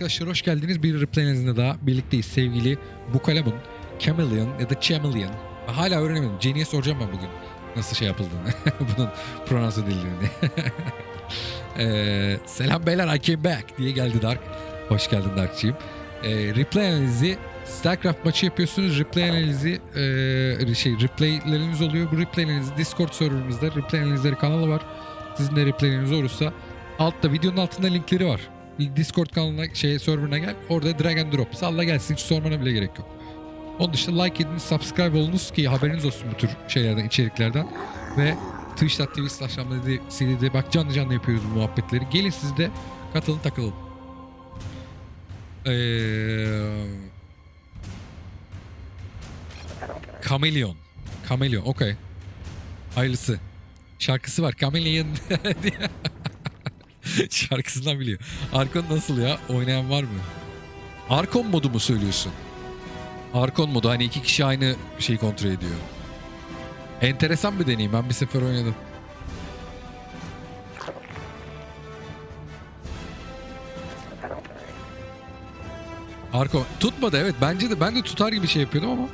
Arkadaşlar hoş geldiniz. Bir replay analizinde daha birlikteyiz sevgili Bukalamun, Chameleon ya da Chameleon. Hala öğrenemedim. Jenny'e soracağım ben bugün nasıl şey yapıldığını. Bunun prononse edildiğini. Ee, selam beyler I came back diye geldi Dark. Hoş geldin Dark'cığım. Ee, replay analizi StarCraft maçı yapıyorsunuz. Replay analizi e, şey replayleriniz oluyor. Bu reply analizi Discord serverımızda replay analizleri kanalı var. Sizin de replayleriniz olursa altta videonun altında linkleri var. Discord kanalına şey serverına gel. Orada drag and drop. Salla gelsin hiç sormana bile gerek yok. Onun dışında like edin, subscribe olunuz ki haberiniz olsun bu tür şeylerden, içeriklerden. Ve twitch.tv slash CD'de bak canlı canlı yapıyoruz bu muhabbetleri. Gelin siz de katılın takılın. Ee... Kameleon. Kameleon okey. Hayırlısı. Şarkısı var. Kameleon. Şarkısından biliyor. Arkon nasıl ya? Oynayan var mı? Arkon modu mu söylüyorsun? Arkon modu hani iki kişi aynı şeyi kontrol ediyor. Enteresan bir deneyim. Ben bir sefer oynadım. Arkon tutmadı evet. Bence de ben de tutar gibi şey yapıyordum ama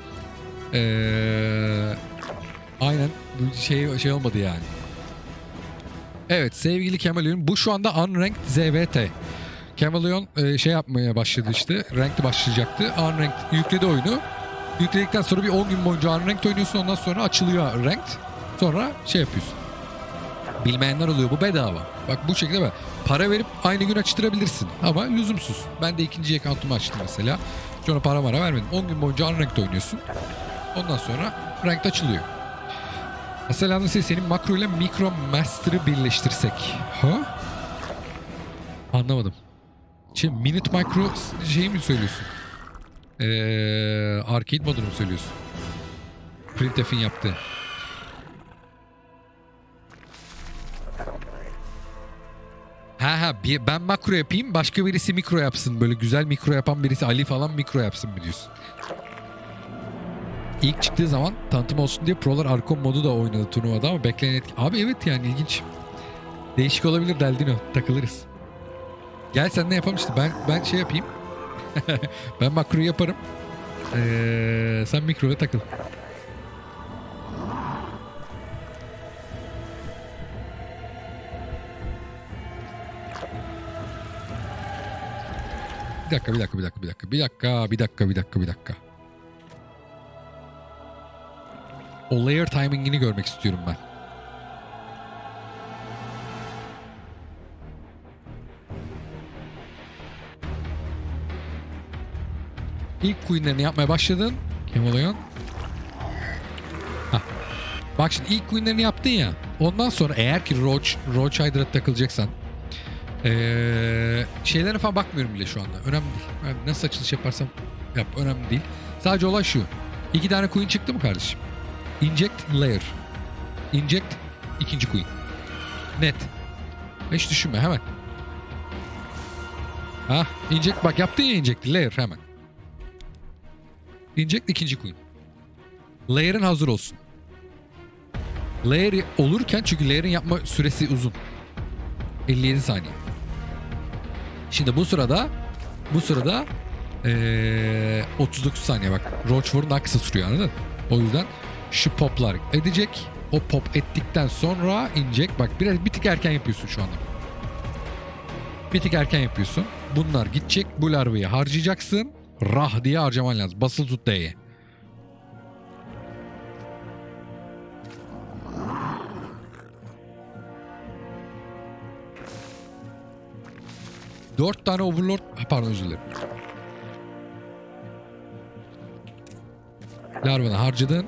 ee, aynen şey şey olmadı yani. Evet sevgili Kameleon bu şu anda Unranked ZVT. Kameleon e, şey yapmaya başladı işte. Ranked başlayacaktı. Unranked yükledi oyunu. Yükledikten sonra bir 10 gün boyunca Unranked oynuyorsun. Ondan sonra açılıyor Ranked. Sonra şey yapıyorsun. Bilmeyenler oluyor. Bu bedava. Bak bu şekilde bak. Para verip aynı gün açtırabilirsin. Ama lüzumsuz. Ben de ikinci account'umu açtım mesela. Sonra para mara vermedim. 10 gün boyunca Unranked oynuyorsun. Ondan sonra Ranked açılıyor. Mesela nasıl senin makro ile mikro master'ı birleştirsek. Ha? Anlamadım. Şey minute micro şeyi mi söylüyorsun? Ee, arcade modunu mu söylüyorsun? Printf'in yaptığı. Ha ha ben makro yapayım başka birisi mikro yapsın. Böyle güzel mikro yapan birisi Ali falan mikro yapsın mı diyorsun? İlk çıktığı zaman tanıtım olsun diye Prolar Arkon modu da oynadı turnuvada ama beklenen etki... Abi evet yani ilginç. Değişik olabilir Deldino. Takılırız. Gel sen ne yapalım işte. Ben, ben şey yapayım. ben makroyu yaparım. Ee, sen mikroya takıl. Bir dakika, bir dakika, bir dakika, bir dakika, bir dakika, bir dakika, bir dakika. O layer timing'ini görmek istiyorum ben. İlk queen'lerini yapmaya başladın. Hah. Bak şimdi ilk queen'lerini yaptın ya. Ondan sonra eğer ki Roach, Roach Hydra'ya takılacaksan ee, şeylere falan bakmıyorum bile şu anda. Önemli değil. Yani nasıl açılış yaparsam yap. Önemli değil. Sadece olay şu. İki tane queen çıktı mı kardeşim? Inject layer. Inject ikinci queen. Net. Hiç düşünme hemen. Ha, inject bak yaptın ya inject layer hemen. Inject ikinci queen. Layer'ın hazır olsun. Layer olurken çünkü layer'ın yapma süresi uzun. 57 saniye. Şimdi bu sırada bu sırada ee, 39 saniye bak. Rochefort daha kısa sürüyor anladın? O yüzden şu poplar edecek. O pop ettikten sonra inecek. Bak biraz bir tık erken yapıyorsun şu anda. Bir tık erken yapıyorsun. Bunlar gidecek. Bu larvayı harcayacaksın. Rah diye harcaman lazım. Basılı tut D'ye. Dört tane overlord... Pardon özür dilerim. Larvanı harcadın.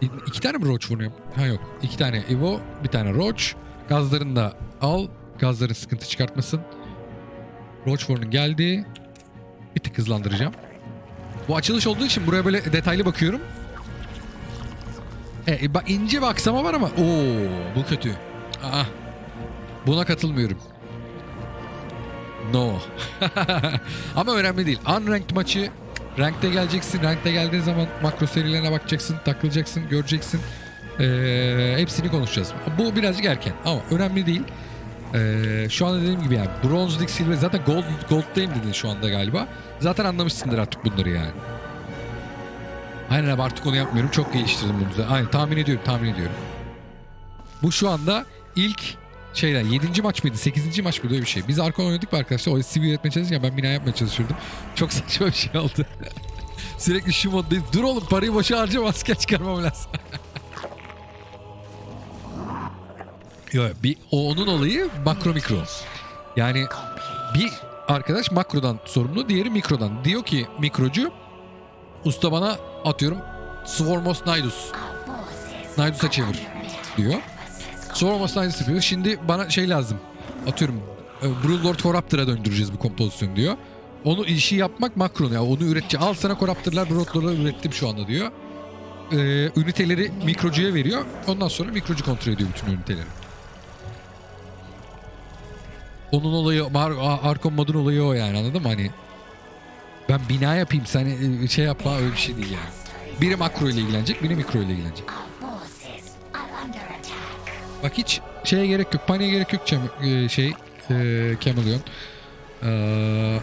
İki tane mi roach vuruyor? Ha yok. İki tane Evo, bir tane roach. Gazlarını da al. Gazların sıkıntı çıkartmasın. Roachborn'un geldi. Bir tık hızlandıracağım. Bu açılış olduğu için buraya böyle detaylı bakıyorum. E, e, bak ince bir aksama var ama oo bu kötü. Aa, buna katılmıyorum. No. ama önemli değil. Unranked maçı Rank'te geleceksin. Rank'te geldiğin zaman makro serilerine bakacaksın, takılacaksın, göreceksin. Ee, hepsini konuşacağız. Bu birazcık erken ama önemli değil. Ee, şu anda dediğim gibi yani Bronze League Silver zaten Gold Gold'dayım dedin şu anda galiba. Zaten anlamışsındır artık bunları yani. Aynen abi artık onu yapmıyorum. Çok geliştirdim bunu. Aynen tahmin ediyorum tahmin ediyorum. Bu şu anda ilk şeyler 7. maç mıydı 8. maç mıydı öyle bir şey. Biz arka oynadık mı arkadaşlar? O CV üretmeye çalışırken ben bina yapmaya çalışıyordum. Çok saçma bir şey oldu. Sürekli şu moddayız. Dur oğlum parayı boşa harcama asker çıkarmam lazım. Yok bir o onun olayı makro mikro. Yani bir arkadaş makrodan sorumlu, diğeri mikrodan. Diyor ki mikrocu usta bana atıyorum Swarmos Nidus. Nidus'a çevir diyor. Swarmos Nidus yapıyor. Şimdi bana şey lazım. Atıyorum e, Brewlord Corruptor'a döndüreceğiz bu kompozisyonu diyor. Onu işi yapmak makro ya. Onu üreteceğim. Al sana Corruptor'lar Brewlord'ları ürettim şu anda diyor. Ee, üniteleri mikrocuya veriyor. Ondan sonra mikrocu kontrol ediyor bütün üniteleri. Onun olayı, Mar- Arkon modun olayı o yani anladın mı? Hani ben bina yapayım sen e, şey yapma öyle bir şey değil yani. Biri makro ile ilgilenecek, biri mikro ile ilgilenecek. Bak hiç şeye gerek yok, paniğe gerek yok Cem- e, şey, e, Cameleon. Ee,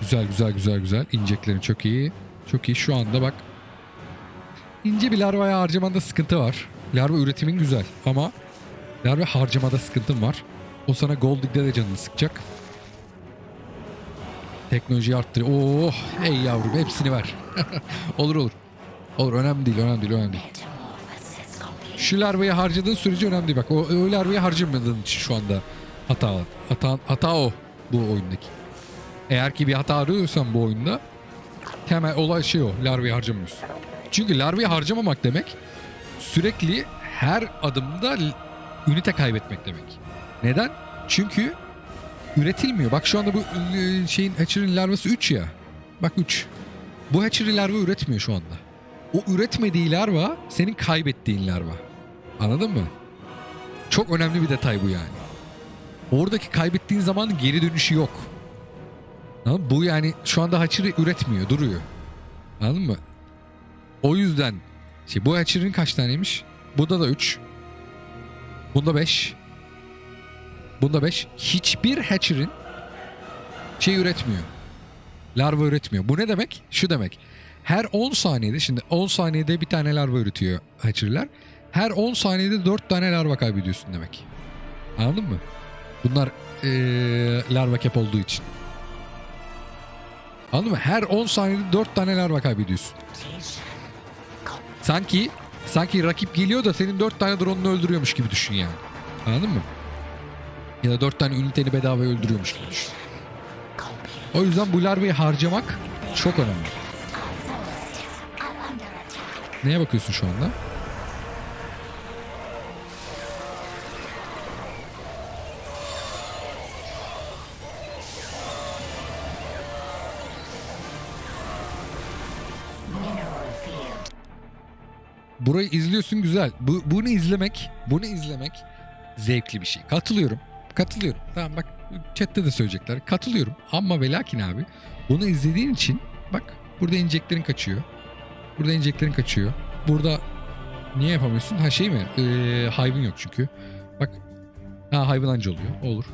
güzel güzel güzel güzel. İnceklerin çok iyi. Çok iyi. Şu anda bak ince bir larvaya harcamanda sıkıntı var. Larva üretimin güzel ama larva harcamada sıkıntım var. O sana Gold League'de de canını sıkacak. Teknolojiyi arttırıyor. Oh hey yavrum hepsini ver. olur olur. Olur önemli değil önemli değil önemli değil. Şu larvayı harcadığın sürece önemli değil. Bak o, o larvayı harcamadığın için şu anda hata. Hata, hata o bu oyundaki. Eğer ki bir hata arıyorsan bu oyunda temel olay şey o. Larvayı harcamıyorsun. Çünkü larvayı harcamamak demek sürekli her adımda ünite kaybetmek demek. Neden? Çünkü üretilmiyor. Bak şu anda bu e, şeyin hatcher'ın larvası 3 ya. Bak 3. Bu hatchery larva üretmiyor şu anda. O üretmediği larva senin kaybettiğin larva. Anladın mı? Çok önemli bir detay bu yani. Oradaki kaybettiğin zamanın geri dönüşü yok. Anladın mı? Bu yani şu anda hatchery üretmiyor, duruyor. Anladın mı? O yüzden şey, bu hatchery'nin kaç taneymiş? Bunda da 3. Bunda 5. Bunda 5. Hiçbir hatchery'in şey üretmiyor. Larva üretmiyor. Bu ne demek? Şu demek. Her 10 saniyede şimdi 10 saniyede bir tane larva üretiyor hatchery'ler. Her 10 saniyede 4 tane larva kaybediyorsun demek. Anladın mı? Bunlar eee larva cap olduğu için. Anladın mı? Her 10 saniyede 4 tane larva kaybediyorsun. Sanki sanki rakip geliyor da senin 4 tane drone'unu öldürüyormuş gibi düşün yani. Anladın mı? Ya da 4 tane üniteni bedava öldürüyormuş gibi düşün. O yüzden bu larvayı harcamak çok önemli. Neye bakıyorsun şu anda? Burayı izliyorsun güzel. Bu, bunu izlemek, bunu izlemek zevkli bir şey. Katılıyorum. Katılıyorum. Tamam bak chatte de söyleyecekler. Katılıyorum. Ama ve lakin abi bunu izlediğin için bak burada ineceklerin kaçıyor. Burada ineceklerin kaçıyor. Burada niye yapamıyorsun? Ha şey mi? Ee, Hive'ın yok çünkü. Bak ha Hive'ın anca oluyor. Olur.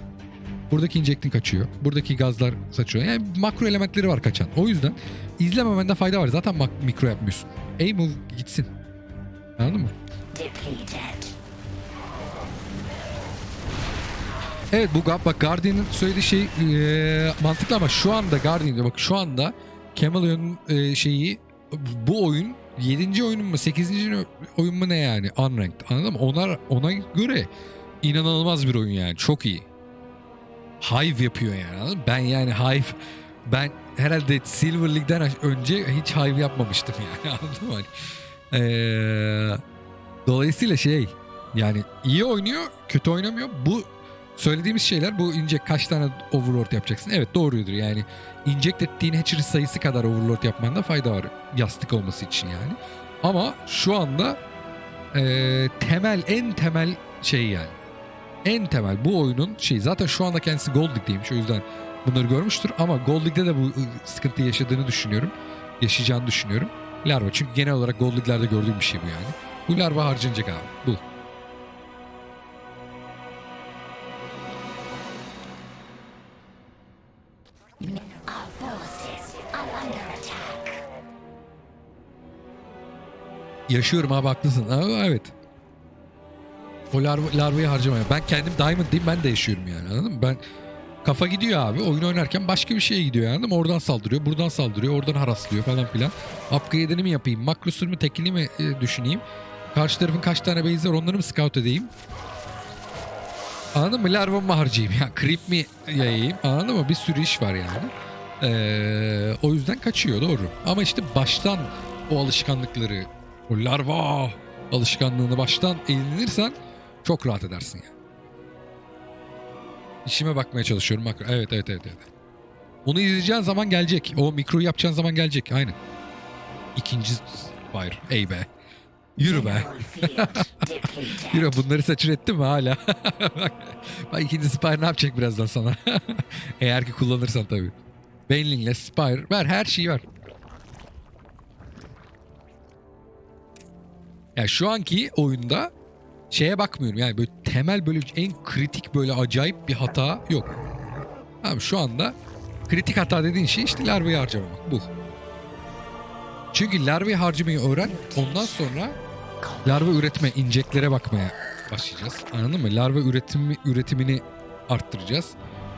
Buradaki injektin kaçıyor. Buradaki gazlar saçıyor. Yani makro elementleri var kaçan. O yüzden izlememende fayda var. Zaten mak- mikro yapmıyorsun. A-move gitsin. Anladın mı? Evet bu bak Guardian'ın söylediği şey eee, mantıklı ama şu anda Guardian'da bak şu anda Cameleon'un eee, şeyi bu oyun 7. oyunun mu 8. oyun mu ne yani unranked anladın mı? Ona, ona göre inanılmaz bir oyun yani çok iyi. Hive yapıyor yani anladın mı? Ben yani Hive ben herhalde Silver League'den önce hiç Hive yapmamıştım yani anladın mı? Hani, eee, dolayısıyla şey yani iyi oynuyor kötü oynamıyor. Bu söylediğimiz şeyler bu inject kaç tane overlord yapacaksın? Evet doğrudur yani inject ettiğin hatchery sayısı kadar overlord yapmanda fayda var yastık olması için yani. Ama şu anda eee, temel en temel şey yani en temel bu oyunun şey zaten şu anda kendisi Gold League'deymiş o yüzden bunları görmüştür ama Gold League'de de bu ı, sıkıntıyı yaşadığını düşünüyorum. Yaşayacağını düşünüyorum. Larva. Çünkü genel olarak Goldlig'lerde gördüğüm bir şey bu yani. Bu larva harcanacak abi. Bu. Yaşıyorum abi haklısın. Aa, evet. O larva, larvayı harcamaya. Ben kendim Diamond değil ben de yaşıyorum yani anladın mı? Ben kafa gidiyor abi. Oyun oynarken başka bir şeye gidiyor yani. Oradan saldırıyor, buradan saldırıyor, oradan haraslıyor falan filan. Upgrade'ini mi yapayım, makrosunu mu, tekini mi e, düşüneyim? Karşı tarafın kaç tane base var onları mı scout edeyim? Anladın mı? Larvamı mı harcayayım ya? Creep mi yayayım? Anladın mı? Bir sürü iş var yani. Ee, o yüzden kaçıyor doğru. Ama işte baştan o alışkanlıkları, o larva alışkanlığını baştan edinirsen çok rahat edersin ya. İşime bakmaya çalışıyorum. Makro. Evet, evet, evet, evet. Onu izleyeceğin zaman gelecek. O mikroyu yapacağın zaman gelecek. Aynen. İkinci fire. Ey be. Yürü be. Yürü bunları saçır ettim mi hala? bak, bak ikinci Spire ne yapacak birazdan sana? Eğer ki kullanırsan tabii. Banelingle, Spire ver her şeyi ver. Ya şu anki oyunda şeye bakmıyorum yani böyle temel böyle en kritik böyle acayip bir hata yok. Abi şu anda kritik hata dediğin şey işte larvayı harcamamak bu. Çünkü larvayı harcamayı öğren ondan sonra larva üretme, inceklere bakmaya başlayacağız. Anladın mı? Larva üretimi, üretimini arttıracağız.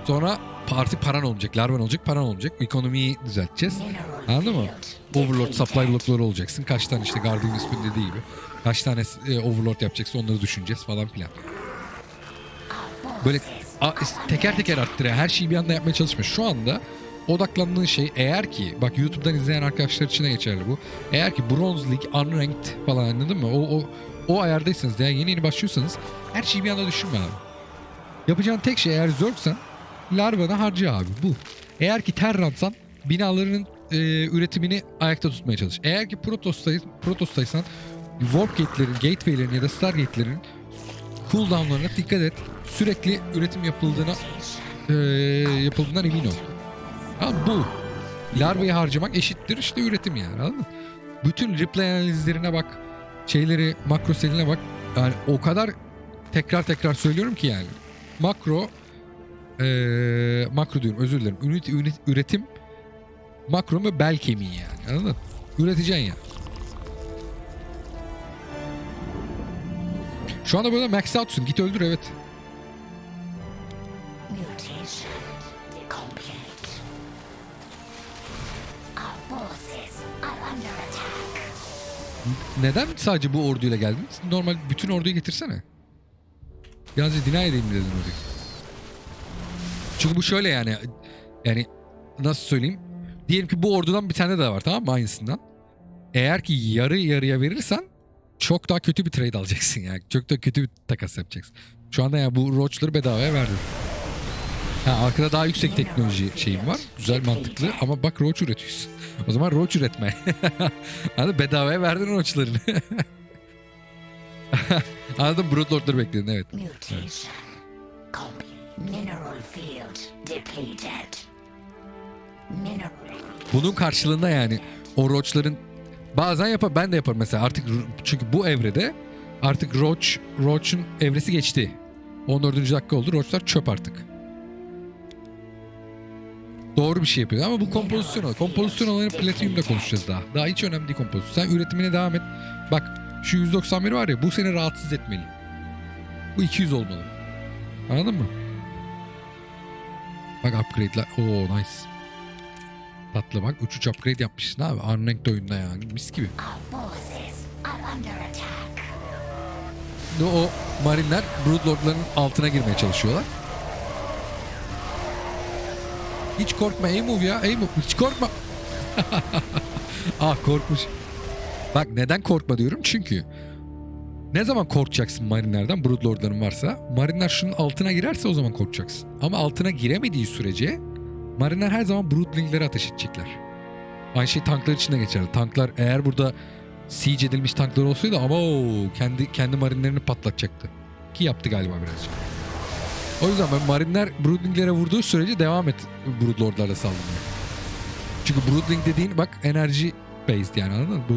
Sonra parti paran olacak, larvan olacak, paran olacak. Ekonomiyi düzelteceğiz. Anladın mı? Overlord supply olacaksın. Kaç tane işte Guardian ismin dediği gibi. Kaç tane e, Overlord yapacaksın onları düşüneceğiz falan filan. Böyle a- teker teker arttır. Her şeyi bir anda yapmaya çalışma. Şu anda odaklandığın şey eğer ki bak YouTube'dan izleyen arkadaşlar için de geçerli bu. Eğer ki Bronze League, Unranked falan anladın mı? O, o, o ayardaysanız yani yeni yeni başlıyorsanız her şeyi bir anda düşünme abi. Yapacağın tek şey eğer Zerg'sen larvanı harca abi bu. Eğer ki Terran'san binalarının e, üretimini ayakta tutmaya çalış. Eğer ki Protostay, Protostaysan Warp Gate'lerin, Gateway'lerin ya da Stargate'lerin cooldown'larına dikkat et. Sürekli üretim yapıldığına e, yapıldığından emin ol. Ha, bu. Larvayı harcamak eşittir işte üretim yani anladın mı? Bütün replay analizlerine bak. Şeyleri makro seline bak. Yani o kadar tekrar tekrar söylüyorum ki yani. Makro eee, makro diyorum özür dilerim. Ünit, ünit, üretim makro ve bel kemiği yani anladın mı? Üreteceksin ya. Şu anda böyle max out'sun. Git öldür evet. Neden sadece bu orduyla geldin? Normal bütün orduyu getirsene. Yalnızca deny edeyim dedin orayı. Çünkü bu şöyle yani. Yani nasıl söyleyeyim? Diyelim ki bu ordudan bir tane daha var tamam mı aynısından. Eğer ki yarı yarıya verirsen çok daha kötü bir trade alacaksın yani. Çok daha kötü bir takas yapacaksın. Şu anda yani bu roachları bedavaya verdim. Ha, arkada daha yüksek teknoloji şeyim var. Güzel mantıklı ama bak roach üretiyorsun. O zaman roach üretme. Anladın bedavaya verdin roachlarını. Anladım Broodlord'ları bekledin evet. Complete. Mineral field depleted. Bunun karşılığında yani o roachların bazen yapar ben de yaparım mesela artık çünkü bu evrede artık roach roach'un evresi geçti. 14. dakika oldu. Roach'lar çöp artık. Doğru bir şey yapıyor ama bu kompozisyon o. Kompozisyon olayını Platinum'da konuşacağız daha. Daha hiç önemli değil kompozisyon. Sen üretimine devam et. Bak şu 191 var ya bu seni rahatsız etmeli. Bu 200 olmalı. Anladın mı? Bak upgrade'ler. Oo nice. Tatlı bak. 3-3 upgrade yapmışsın abi. Unranked oyunda yani. Mis gibi. Şimdi o marinler Broodlord'ların altına girmeye çalışıyorlar. Hiç korkma ey move ya ey move. Hiç korkma. ah korkmuş. Bak neden korkma diyorum çünkü ne zaman korkacaksın marinlerden Broodlord'ların varsa marinler şunun altına girerse o zaman korkacaksın. Ama altına giremediği sürece marinler her zaman Broodling'lere ateş edecekler. Aynı şey tanklar için de geçerli. Tanklar eğer burada siege edilmiş tanklar olsaydı ama o kendi kendi marinlerini patlatacaktı. Ki yaptı galiba birazcık. O yüzden ben marinler Broodlinglere vurduğu sürece devam et Broodlord'larla saldırmaya. Çünkü Broodling dediğin bak enerji based yani anladın mı? Bu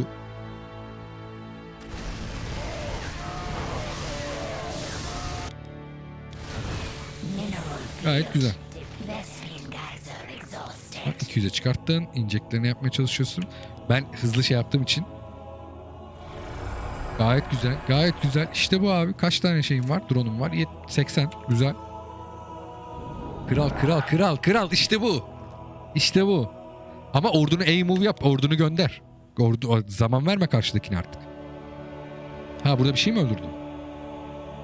gayet güzel. Vespene geyser exhausted. 200'e çıkarttın. İnjeklerini yapmaya çalışıyorsun. Ben hızlı şey yaptığım için. Gayet güzel. Gayet güzel. İşte bu abi. Kaç tane şeyim var? Drone'um var. Yet- 80. Güzel. Kral kral kral kral. İşte bu. İşte bu. Ama ordunu A-move yap. Ordunu gönder. Ordu, zaman verme karşıdakine artık. Ha burada bir şey mi öldürdün?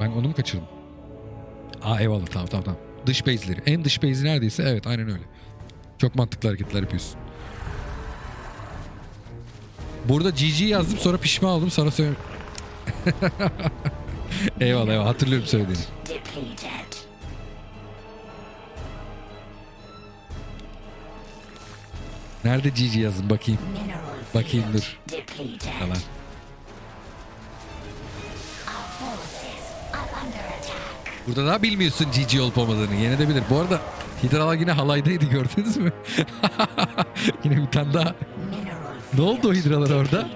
Ben onu mu kaçırdım? Aa eyvallah tamam tamam tamam. Dış base'leri. En dış base'i neredeyse evet aynen öyle. Çok mantıklı hareketler yapıyorsun. Burada GG yazdım sonra pişman oldum sana söyle. eyvallah eyvallah hatırlıyorum söylediğini. Nerede GG yazdım bakayım. Bakayım dur. attack. Burada daha bilmiyorsun GG olup olmadığını. Yine de bilir. Bu arada Hidralar yine halaydaydı gördünüz mü? yine bir tane daha. Ne oldu o hidralar orada?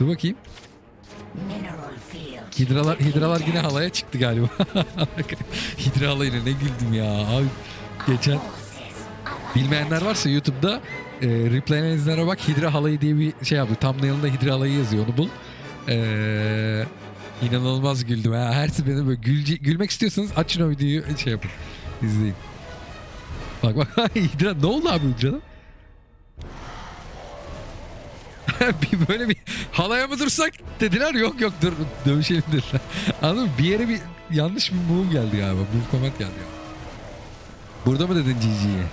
Dur bakayım. Hidralar, hidralar yine halaya çıktı galiba. Hidra halayına ne güldüm ya. Abi geçen bilmeyenler varsa YouTube'da e, replaylenizlere bak Hidra halayı diye bir şey yaptı. Thumbnail'ında Hidra halayı yazıyor onu bul. E, inanılmaz güldüm. Ha. Her seferinde böyle gülce, gülmek istiyorsanız açın o videoyu şey yapın. İzleyin. Bak bak Hidra ne oldu abi Hidra'da? bir böyle bir halaya mı dursak dediler yok yok dur dövüşelim dediler. Anladın mı? Bir yere bir yanlış bir move geldi galiba. Move command geldi galiba. Burada mı dedin GG'ye?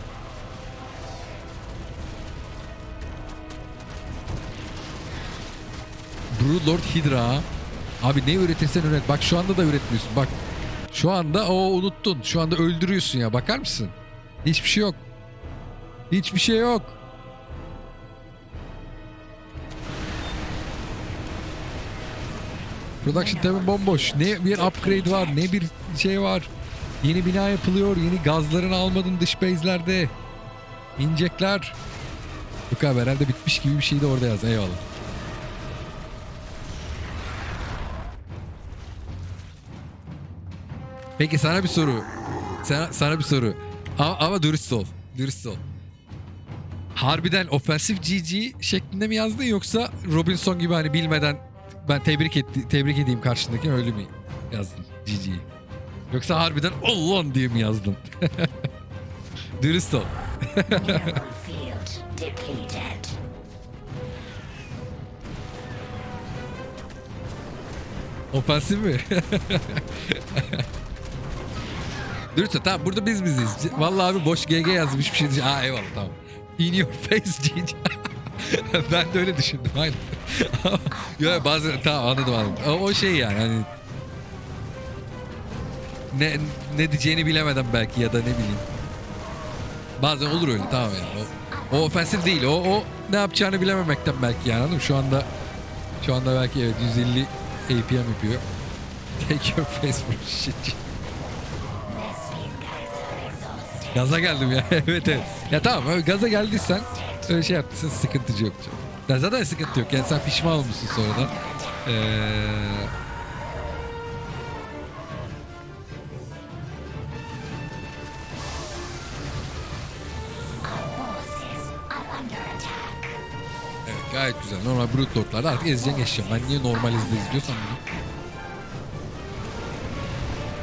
Broodlord Hydra. Abi ne üretirsen üret. Bak şu anda da üretmiyorsun. Bak şu anda o unuttun. Şu anda öldürüyorsun ya. Bakar mısın? Hiçbir şey yok. Hiçbir şey yok. Production tab'in bomboş. Ne bir upgrade var ne bir şey var. Yeni bina yapılıyor. Yeni gazlarını almadın dış base'lerde. İnecekler. Yok abi herhalde bitmiş gibi bir şey de orada yaz. Eyvallah. Peki sana bir soru. Sana, sana bir soru. Ama, ama dürüst ol. Dürüst ol. Harbiden ofensif GG şeklinde mi yazdın yoksa Robinson gibi hani bilmeden ben tebrik etti, tebrik edeyim karşındaki öyle mi yazdın GG'yi? Yoksa harbiden Allah'ın diye mi yazdın? Dürüst ol. Ofensif mi? Dürüst ol. Tamam burada biz biziz. Vallahi abi boş GG yazmış bir şey diyeceğim. Aa eyvallah tamam. In your face GG. ben de öyle düşündüm aynen. ya bazen tamam anladım anladım. O, o şey yani hani ne ne diyeceğini bilemeden belki ya da ne bileyim. Bazen olur öyle tamam yani. O, o ofensif değil. O o ne yapacağını bilememekten belki yani anladın mı? Şu anda şu anda belki evet 150 APM yapıyor. Take your face for shit. Gaza geldim ya. evet evet. Ya tamam gaza geldiysen öyle şey yaptıysan sıkıntı yok. Ya zaten sıkıntı yok. Yani sen pişman olmuşsun sonradan. Ee, evet gayet güzel. Normal Brute Lord'larda artık ezeceksin geçeceğim. Ben niye normal hızlı izliyorsam bunu.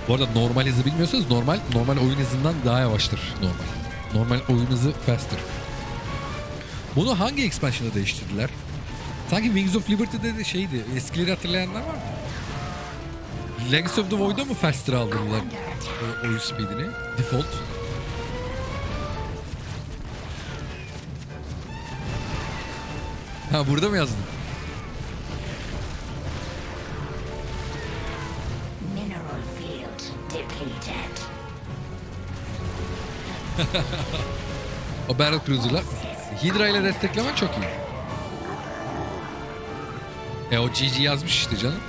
Bu arada normal hızı bilmiyorsanız normal normal oyun hızından daha yavaştır normal. Normal oyun hızı faster. Bunu hangi expansion'da değiştirdiler? Sanki Wings of Liberty'de de şeydi. Eskileri hatırlayanlar var mı? Legacy of the Void'a mı faster aldırdılar o, oyun speedini? Default. Ha burada mı yazdın? O Battle Cruiser'lar. Hydra ile desteklemen çok iyi. E o GG yazmış işte canım.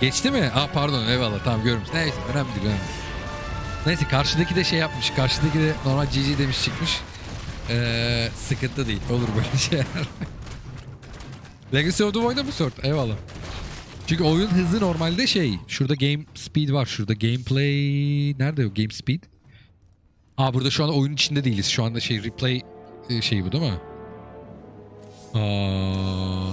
Geçti mi? Aa pardon eyvallah tamam görmüş. Neyse önemli değil önemli. Neyse karşıdaki de şey yapmış. Karşıdaki de normal GG demiş çıkmış. Ee, sıkıntı değil. Olur böyle şeyler. Legacy of the Void'a mı sort? Eyvallah. Çünkü oyun hızı normalde şey. Şurada game speed var. Şurada gameplay... Nerede o game speed? Aa burada şu anda oyunun içinde değiliz. Şu anda şey replay e, şeyi bu değil mi? Aa,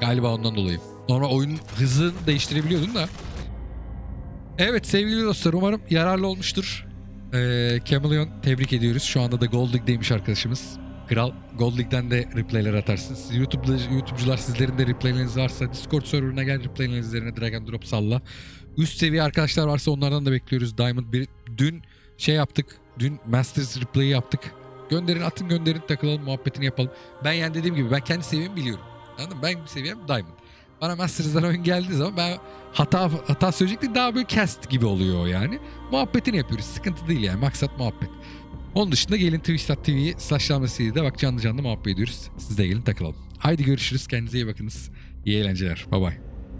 galiba ondan dolayı. Normal oyunun hızını değiştirebiliyordun da. Evet sevgili dostlar umarım yararlı olmuştur. Ee, Chameleon tebrik ediyoruz. Şu anda da Gold League'deymiş arkadaşımız. Kral Gold League'den de replayler atarsınız. YouTube'da, YouTube'cular sizlerin de replayleriniz varsa Discord serverına gel replayleriniz üzerine drag and drop salla. Üst seviye arkadaşlar varsa onlardan da bekliyoruz. Diamond bir dün şey yaptık. Dün Masters replay'i yaptık. Gönderin atın gönderin takılalım muhabbetini yapalım. Ben yani dediğim gibi ben kendi seviyemi biliyorum. Anladın mı? Ben seviyem Diamond. Bana Masters'dan oyun geldiği zaman ben hata hata söyleyecektim daha böyle cast gibi oluyor yani. Muhabbetini yapıyoruz. Sıkıntı değil yani. Maksat muhabbet. Onun dışında gelin twitch.tv'ye slash de bak canlı canlı muhabbet ediyoruz. Siz de gelin takılalım. Haydi görüşürüz. Kendinize iyi bakınız. İyi eğlenceler. Bye bye.